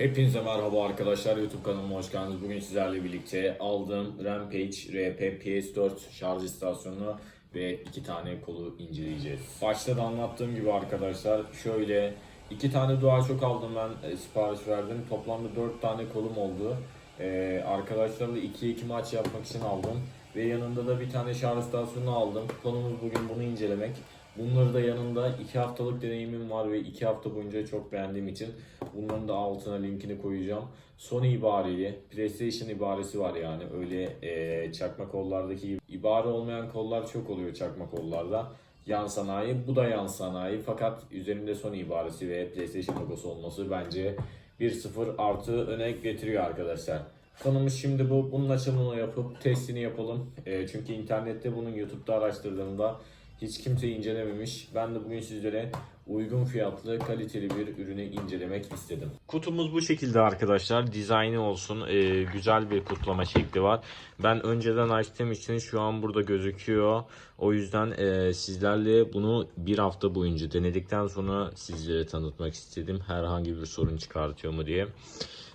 Hepinize merhaba arkadaşlar YouTube kanalıma hoş geldiniz. Bugün sizlerle birlikte aldığım Rampage RP PS4 şarj istasyonunu ve iki tane kolu inceleyeceğiz. Başta da anlattığım gibi arkadaşlar şöyle iki tane DualShock aldım ben e, sipariş verdim. Toplamda dört tane kolum oldu. Ee, arkadaşlarla 2-2 maç yapmak için aldım. Ve yanında da bir tane şarj istasyonu aldım. Konumuz bugün bunu incelemek. Bunları da yanında 2 haftalık deneyimim var ve 2 hafta boyunca çok beğendiğim için bunların da altına linkini koyacağım. Sony ibareli, PlayStation ibaresi var yani öyle eee, çakma kollardaki ibare olmayan kollar çok oluyor çakma kollarda. Yan sanayi, bu da yan sanayi fakat üzerinde Sony ibaresi ve PlayStation logosu olması bence 1-0 artı öne getiriyor arkadaşlar. Konumuz şimdi bu. Bunun açılımını yapıp testini yapalım. Eee, çünkü internette bunun YouTube'da araştırdığımda hiç kimse incelememiş. Ben de bugün sizlere uygun fiyatlı, kaliteli bir ürünü incelemek istedim. Kutumuz bu şekilde arkadaşlar. Dizaynı olsun. e, güzel bir kutlama şekli var. Ben önceden açtığım için şu an burada gözüküyor. O yüzden e, sizlerle bunu bir hafta boyunca denedikten sonra sizlere tanıtmak istedim. Herhangi bir sorun çıkartıyor mu diye.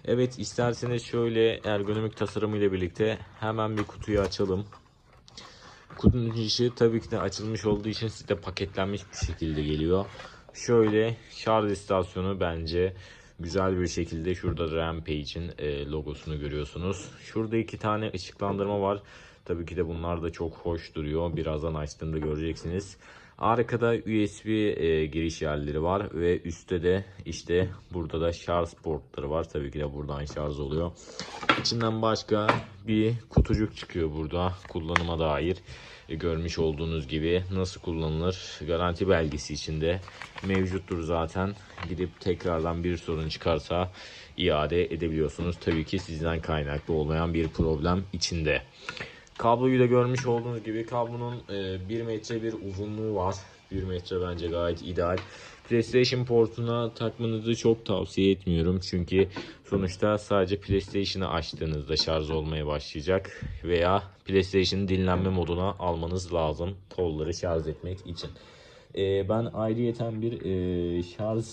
Evet isterseniz şöyle ergonomik tasarımı ile birlikte hemen bir kutuyu açalım. Kutunun içi tabii ki de açılmış olduğu için size paketlenmiş bir şekilde geliyor. Şöyle şarj istasyonu bence güzel bir şekilde şurada Rampage'in e, logosunu görüyorsunuz. Şurada iki tane ışıklandırma var. Tabii ki de bunlar da çok hoş duruyor. Birazdan açtığımda göreceksiniz. Arkada USB e, giriş yerleri var ve üstte de işte burada da şarj portları var. Tabii ki de buradan şarj oluyor. İçinden başka bir kutucuk çıkıyor burada kullanıma dair. E, görmüş olduğunuz gibi nasıl kullanılır garanti belgesi içinde mevcuttur zaten. Gidip tekrardan bir sorun çıkarsa iade edebiliyorsunuz. Tabii ki sizden kaynaklı olmayan bir problem içinde. Kabloyu da görmüş olduğunuz gibi kablonun e, 1 metre bir uzunluğu var. 1 metre bence gayet ideal. PlayStation portuna takmanızı çok tavsiye etmiyorum. Çünkü sonuçta sadece PlayStation'ı açtığınızda şarj olmaya başlayacak. Veya PlayStation'ın dinlenme moduna almanız lazım. Kolları şarj etmek için. E, ben ayrıyeten bir e, şarj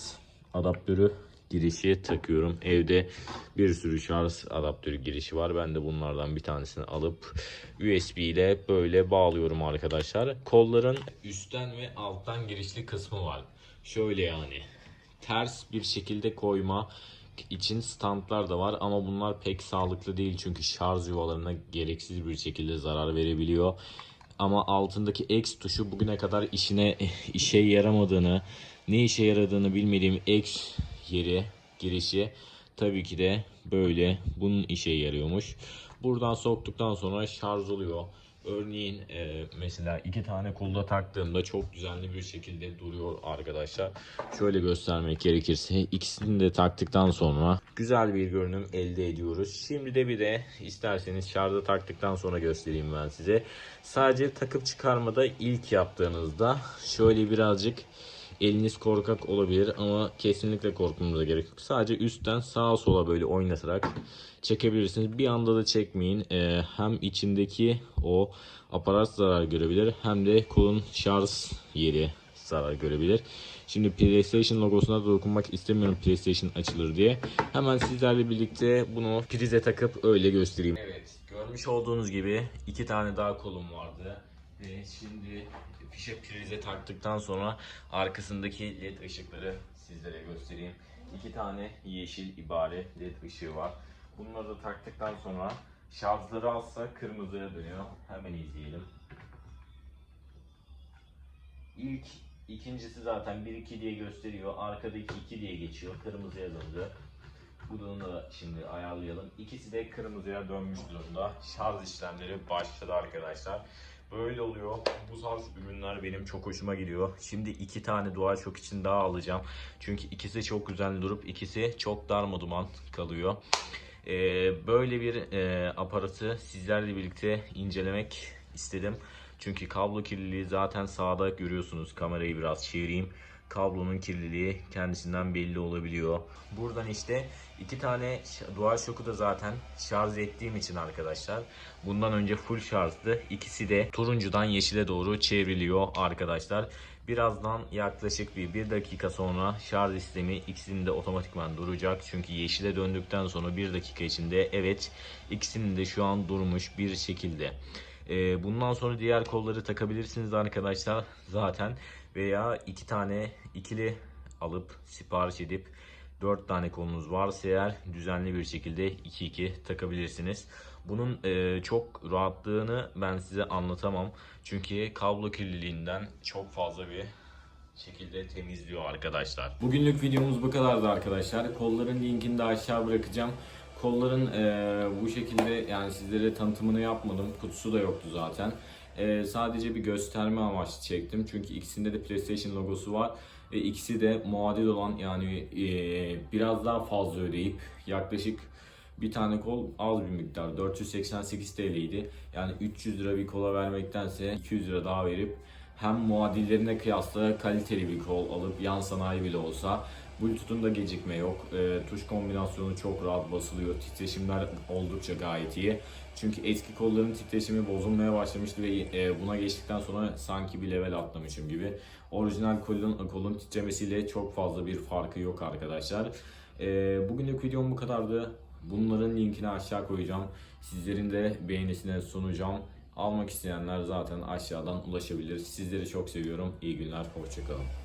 adaptörü girişi takıyorum. Evde bir sürü şarj adaptörü girişi var. Ben de bunlardan bir tanesini alıp USB ile böyle bağlıyorum arkadaşlar. Kolların üstten ve alttan girişli kısmı var. Şöyle yani ters bir şekilde koyma için standlar da var ama bunlar pek sağlıklı değil çünkü şarj yuvalarına gereksiz bir şekilde zarar verebiliyor. Ama altındaki X tuşu bugüne kadar işine işe yaramadığını, ne işe yaradığını bilmediğim X yeri, girişi tabii ki de böyle bunun işe yarıyormuş. Buradan soktuktan sonra şarj oluyor. Örneğin e, mesela iki tane kolda taktığımda çok düzenli bir şekilde duruyor arkadaşlar. Şöyle göstermek gerekirse ikisini de taktıktan sonra güzel bir görünüm elde ediyoruz. Şimdi de bir de isterseniz şarja taktıktan sonra göstereyim ben size. Sadece takıp çıkarmada ilk yaptığınızda şöyle birazcık eliniz korkak olabilir ama kesinlikle korkmanıza gerek yok. Sadece üstten sağa sola böyle oynatarak çekebilirsiniz. Bir anda da çekmeyin. Ee, hem içindeki o aparat zarar görebilir hem de kolun şarj yeri zarar görebilir. Şimdi PlayStation logosuna da dokunmak istemiyorum PlayStation açılır diye. Hemen sizlerle birlikte bunu prize takıp öyle göstereyim. Evet görmüş olduğunuz gibi iki tane daha kolum vardı. Şimdi fişe prize taktıktan sonra arkasındaki led ışıkları sizlere göstereyim. İki tane yeşil ibare led ışığı var. Bunları da taktıktan sonra şarjları alsa kırmızıya dönüyor. Hemen izleyelim. İlk ikincisi zaten 1-2 diye gösteriyor. Arkadaki 2 diye geçiyor. Kırmızıya döndü. Bunu da şimdi ayarlayalım. İkisi de kırmızıya dönmüş durumda. Şarj işlemleri başladı arkadaşlar. Böyle oluyor. Bu tarz ürünler benim çok hoşuma gidiyor. Şimdi iki tane DualShock için daha alacağım. Çünkü ikisi çok güzel durup ikisi çok darmaduman kalıyor. Ee, böyle bir e, aparatı sizlerle birlikte incelemek istedim. Çünkü kablo kirliliği zaten sağda görüyorsunuz. Kamerayı biraz çevireyim. kablonun kirliliği kendisinden belli olabiliyor. Buradan işte iki tane dual şoku da zaten şarj ettiğim için arkadaşlar. Bundan önce full şarjdı. İkisi de turuncudan yeşile doğru çevriliyor arkadaşlar. Birazdan yaklaşık bir, bir dakika sonra şarj sistemi ikisinin de otomatikman duracak. Çünkü yeşile döndükten sonra bir dakika içinde evet ikisinin de şu an durmuş bir şekilde. Ee, bundan sonra diğer kolları takabilirsiniz arkadaşlar zaten veya iki tane ikili alıp sipariş edip 4 tane kolunuz varsa eğer düzenli bir şekilde 2-2 takabilirsiniz. Bunun e, çok rahatlığını ben size anlatamam. Çünkü kablo kirliliğinden çok fazla bir şekilde temizliyor arkadaşlar. Bugünlük videomuz bu kadardı arkadaşlar. Kolların linkini de aşağı bırakacağım. Kolların e, bu şekilde yani sizlere tanıtımını yapmadım. Kutusu da yoktu zaten. E, sadece bir gösterme amaçlı çektim. Çünkü ikisinde de PlayStation logosu var. Ve ikisi de muadil olan yani e, biraz daha fazla ödeyip yaklaşık bir tane kol az bir miktar 488 TL'ydi. Yani 300 lira bir kola vermektense 200 lira daha verip hem muadillerine kıyasla kaliteli bir kol alıp yan sanayi bile olsa Bluetooth'un da gecikme yok. E, tuş kombinasyonu çok rahat basılıyor. Titreşimler oldukça gayet iyi. Çünkü eski kolların titreşimi bozulmaya başlamıştı ve e, buna geçtikten sonra sanki bir level atlamışım gibi. Orijinal kolun, kolun titremesiyle çok fazla bir farkı yok arkadaşlar. E, bugünlük videom bu kadardı. Bunların linkini aşağı koyacağım. Sizlerin de beğenisine sunacağım. Almak isteyenler zaten aşağıdan ulaşabilir. Sizleri çok seviyorum. İyi günler, hoşçakalın.